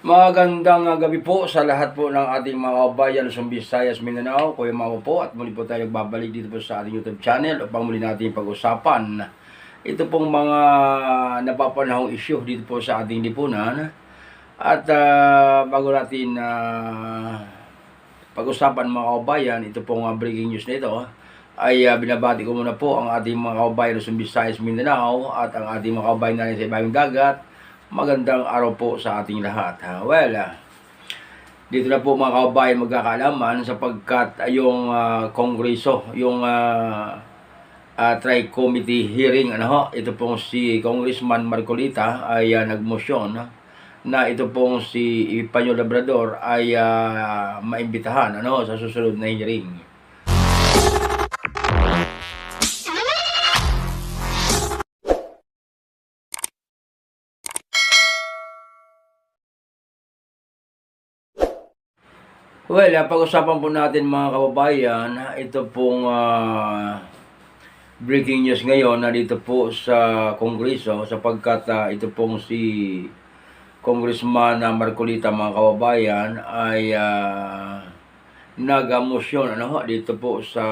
Magandang uh, gabi po sa lahat po ng ating mga kabayan sa Visayas, Mindanao. Kuya Mamo po at muli po tayo nagbabalik dito po sa ating YouTube channel upang muli natin pag-usapan ito pong mga napapanahong issue dito po sa ating lipunan. At ah, bago natin ah, pag-usapan mga kabayan, ito pong ah, breaking news na ito ay ah, binabati ko muna po ang ating mga kabayan sa Visayas, Mindanao at ang ating mga kabayan natin sa ibang dagat. Magandang araw po sa ating lahat. ha. Well, ah, dito na po mga kabayan magkakaalaman sapagkat ay yung ah, kongreso, yung uh, tri-committee hearing, ano ito pong si Congressman Marcolita ay ah, nagmosyon na ito pong si Ipanyo Labrador ay ah, maimbitahan ano, sa susunod na hearing. Well, ah, pag-usapan po natin mga kababayan, ito pong ah, breaking news ngayon na dito po sa Kongreso sapagkat ah, ito pong si Congressman ah, Marcolita mga kababayan ay uh, nagamosyon ano ho, dito po sa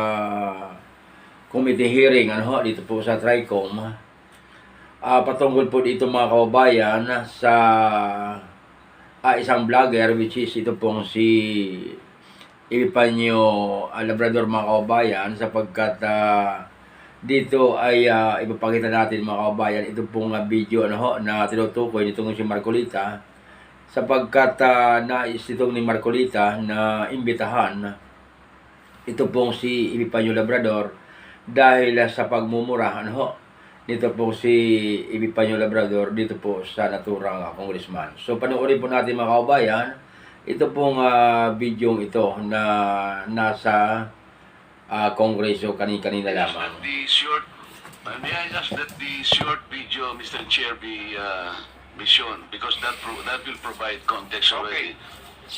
committee hearing ano dito po sa TRICOM. Ah, patungkol po dito mga kababayan sa ah, isang vlogger which is ito pong si Ipanyo ah, Labrador mga kababayan sapagkat ah, dito ay ah, ipapakita natin mga kababayan ito pong ah, video ano na tinutukoy nitong si Marcolita sapagkat ah, nais itong ni Marcolita na imbitahan ito pong si Ipanyo Labrador dahil ah, sa pagmumura ano ho, dito po si Ipanyo Labrador dito po sa naturang congressman. So panoorin po natin mga kababayan ito pong ah, video ito na nasa ah, kongreso kani-kanina lamang. Short, uh, may I ask that the short video, Mr. Chair, be uh, be shown because that pro- that will provide context already.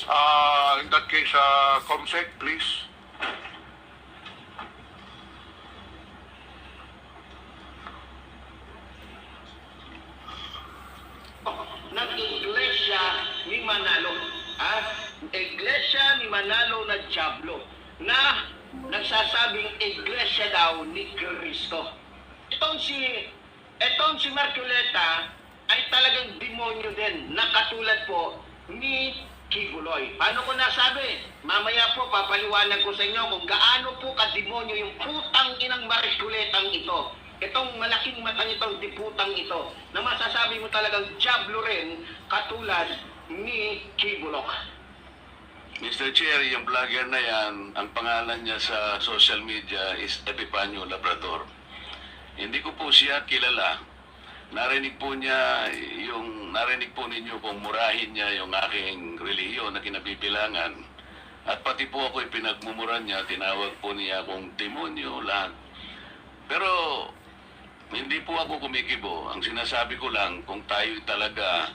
Uh, in that case, uh, Comsec, please. ng Iglesia ni Manalo. Ha? Iglesia ni Manalo na Diablo na nagsasabing Iglesia daw ni Cristo. Itong si itong si Marculeta ay talagang demonyo din na katulad po ni Kibuloy. Paano ko nasabi? Mamaya po papaliwanag ko sa inyo kung gaano po kademonyo yung putang inang Marculetang ito. Itong malaking mata nitong diputang ito na masasabi mo talagang jablo rin katulad ni Kibulok. Mr. Chair, yung vlogger na yan, ang pangalan niya sa social media is Epipanyo Labrador. Hindi ko po siya kilala. Narinig po niya yung narinig po ninyo kung murahin niya yung aking relihiyon na kinabibilangan. At pati po ako pinagmumura niya, tinawag po niya akong demonyo, lahat. Pero hindi po ako kumikibo. Ang sinasabi ko lang, kung tayo talaga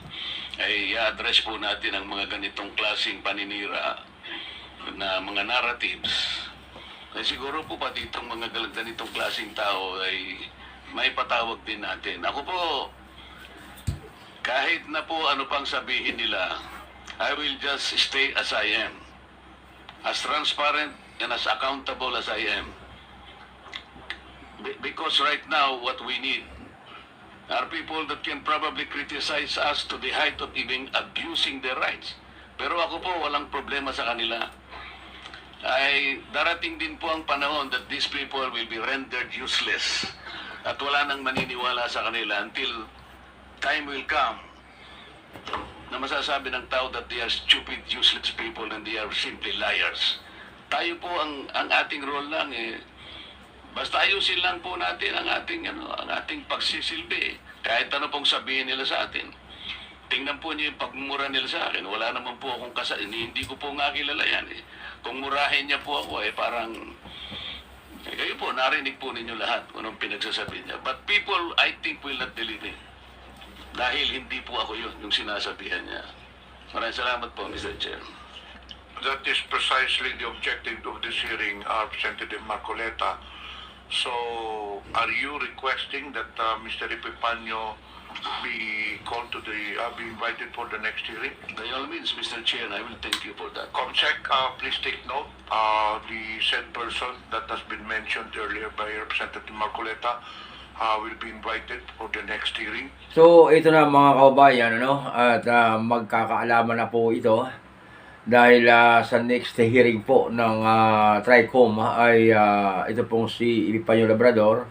ay i-address po natin ang mga ganitong klaseng paninira na mga narratives, ay siguro po pati itong mga ganitong klaseng tao ay may patawag din natin. Ako po, kahit na po ano pang sabihin nila, I will just stay as I am. As transparent and as accountable as I am. Be- Because right now, what we need are people that can probably criticize us to the height of even abusing their rights. Pero ako po, walang problema sa kanila. Ay darating din po ang panahon that these people will be rendered useless. At wala nang maniniwala sa kanila until time will come na masasabi ng tao that they are stupid, useless people and they are simply liars. Tayo po ang ang ating role lang eh Basta ayusin lang po natin ang ating ano, ang ating pagsisilbi. Kahit ano pong sabihin nila sa atin. Tingnan po niyo yung pagmumura nila sa akin. Wala naman po akong kasa hindi, ko po nga kilala yan eh. Kung murahin niya po ako eh parang eh, kayo po, narinig po ninyo lahat kung anong pinagsasabi niya. But people, I think, will not believe it. Dahil hindi po ako yun, yung sinasabihan niya. Maraming salamat po, Mr. Chair. That is precisely the objective of this hearing, uh, Representative Marcoleta. So, are you requesting that uh, Mr. Epipanyo be called to the, uh, be invited for the next hearing? By all means, Mr. Chair, I will thank you for that. Comsec, uh, please take note, uh, the said person that has been mentioned earlier by Representative Marcoleta uh, will be invited for the next hearing. So, ito na mga kababayan, ano, at ah, magkakaalaman na po ito dahil ah, sa next hearing po ng ah, TRICOM ay ah, ito pong si Ipipanyo Labrador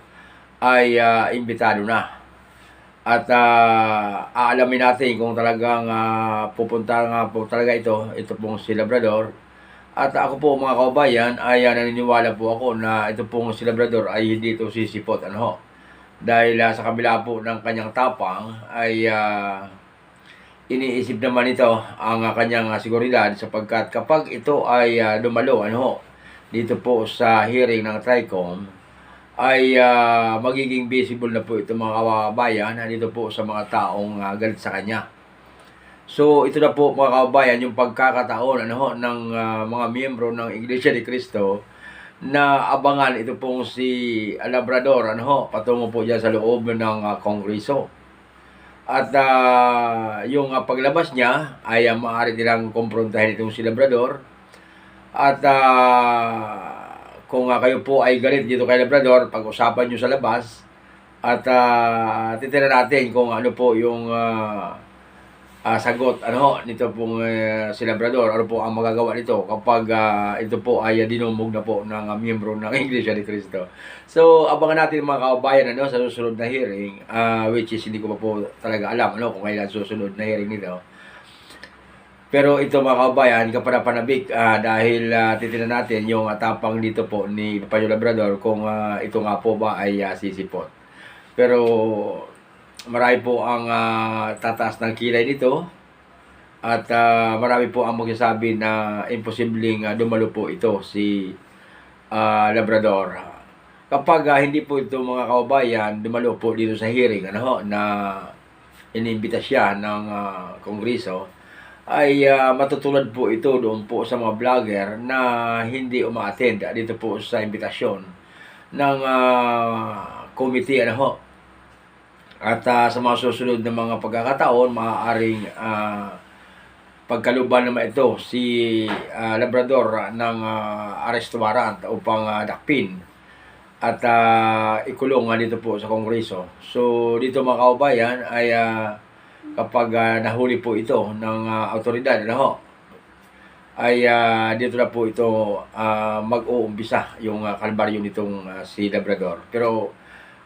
ay ah, imbitado na. At ah, aalamin natin kung talagang ah, pupunta nga po talaga ito, ito pong si Labrador. At ako po mga kababayan ay ah, naniniwala po ako na ito pong si Labrador ay hindi ito sisipot. Ano ho? dahil ah, sa kabila po ng kanyang tapang ay ah, iniisip naman ito ang kanyang ah, seguridad sapagkat kapag ito ay ah, dumalo ano dito po sa hearing ng TRICOM ay ah, magiging visible na po ito mga kababayan dito po sa mga taong ah, galit sa kanya. So ito na po mga kababayan yung pagkakataon ano ng ah, mga miyembro ng Iglesia ni Cristo na abangan ito pong si Labrador ano patungo po diyan sa loob ng ah, kongreso. At ah, yung ah, paglabas niya ay uh, maaari nilang kumprontahin itong si Labrador. At ah, kung ah, kayo po ay galit dito kay Labrador, pag-usapan nyo sa labas. At uh, titira natin kung ano po yung ah, ah, sagot ano nito pong eh, si Labrador, ano po ang magagawa nito kapag ah, ito po ay dinumog na po ng ah, miyembro ng Iglesia ni Cristo. So, abangan natin mga kababayan ano, sa susunod na hearing, ah, which is hindi ko pa po talaga alam ano, kung kailan susunod na hearing nito. Pero ito mga kababayan, kapanapanabik ah, dahil uh, titignan natin yung ah, tapang dito po ni Papanyo Labrador kung ah, ito nga po ba ay ah, sisipot. Pero marami po ang ah, tataas ng kilay nito at ah, marami po ang magsasabi na imposibleng ah, dumalo po ito si ah, Labrador. Kapag ah, hindi po ito mga kababayan dumalo po dito sa hearing ano na inimbita siya ng ah, kongreso ay ah, matutulad po ito doon po sa mga vlogger na hindi uma-attend dito po sa imbitasyon ng ah, committee ano. At ah, sa mga susunod na mga pagkakataon, maaaring ah, pagkaluban naman ito si ah, Labrador ng ah, arrest warrant upang ah, dakpin at ah, ikulong nga dito po sa Kongreso. So dito mga kaubayan ay ah, kapag ah, nahuli po ito ng ah, autoridad, ano ho, ay ah, dito na po ito ah, mag-uumpisa yung ah, kalbaryo nitong ah, si Labrador. Pero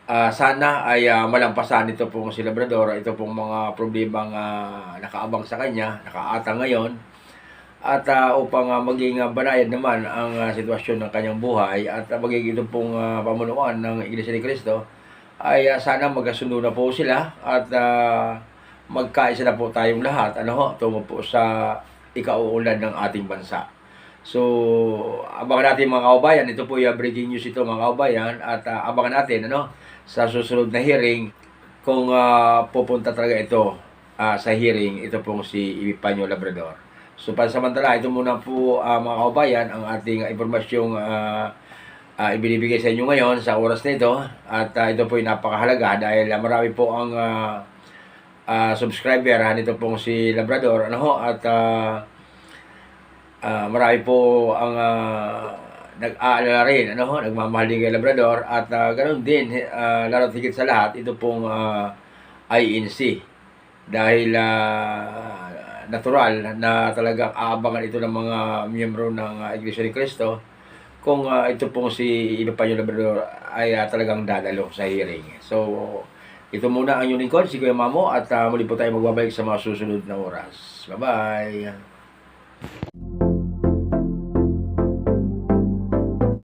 ah, sana ay ah, malampasan ito pong si Labrador, ito pong mga problemang ah, nakaabang sa kanya, nakaata ngayon, at ah, upang ah, maging ah, banayad naman ang ah, sitwasyon ng kanyang buhay at ah, magiging ito pong ah, pamunuan ng Iglesia ni Cristo, ay ah, sana magkasundo na po sila at ah, magkaisa na po tayong lahat. Ano ho, tungo po sa ikauunlad ng ating bansa. So, abangan natin mga kaubayan. Ito po yung breaking news ito mga kaubayan. At ah, abangan natin ano, sa susunod na hearing kung ah, pupunta talaga ito ah, sa hearing. Ito pong si Ipanyo Labrador. So, pansamantala, ito muna po ah, mga kaubayan ang ating impormasyong ah, ah, ibinibigay sa inyo ngayon sa oras na ito. At ah, ito po yung napakahalaga dahil ah, marami po ang ah, ah, subscriber ha, nito pong si Labrador ano ho at ah, ah, marami po ang ah, nag-aalala rin ano ho nagmamahal din kay Labrador at ah, ganoon din uh, lalo higit sa lahat ito pong ah, INC dahil ah, natural na talagang aabangan ito ng mga miyembro ng ah, Iglesia ni Cristo kung ah, ito pong si Ipapanyo Labrador ay ah, talagang dadalo sa hearing. So, ito muna ang inyong lingkod, si Kuya Mamo, at ah, muli po tayo magbabalik sa mga susunod na oras. Bye-bye!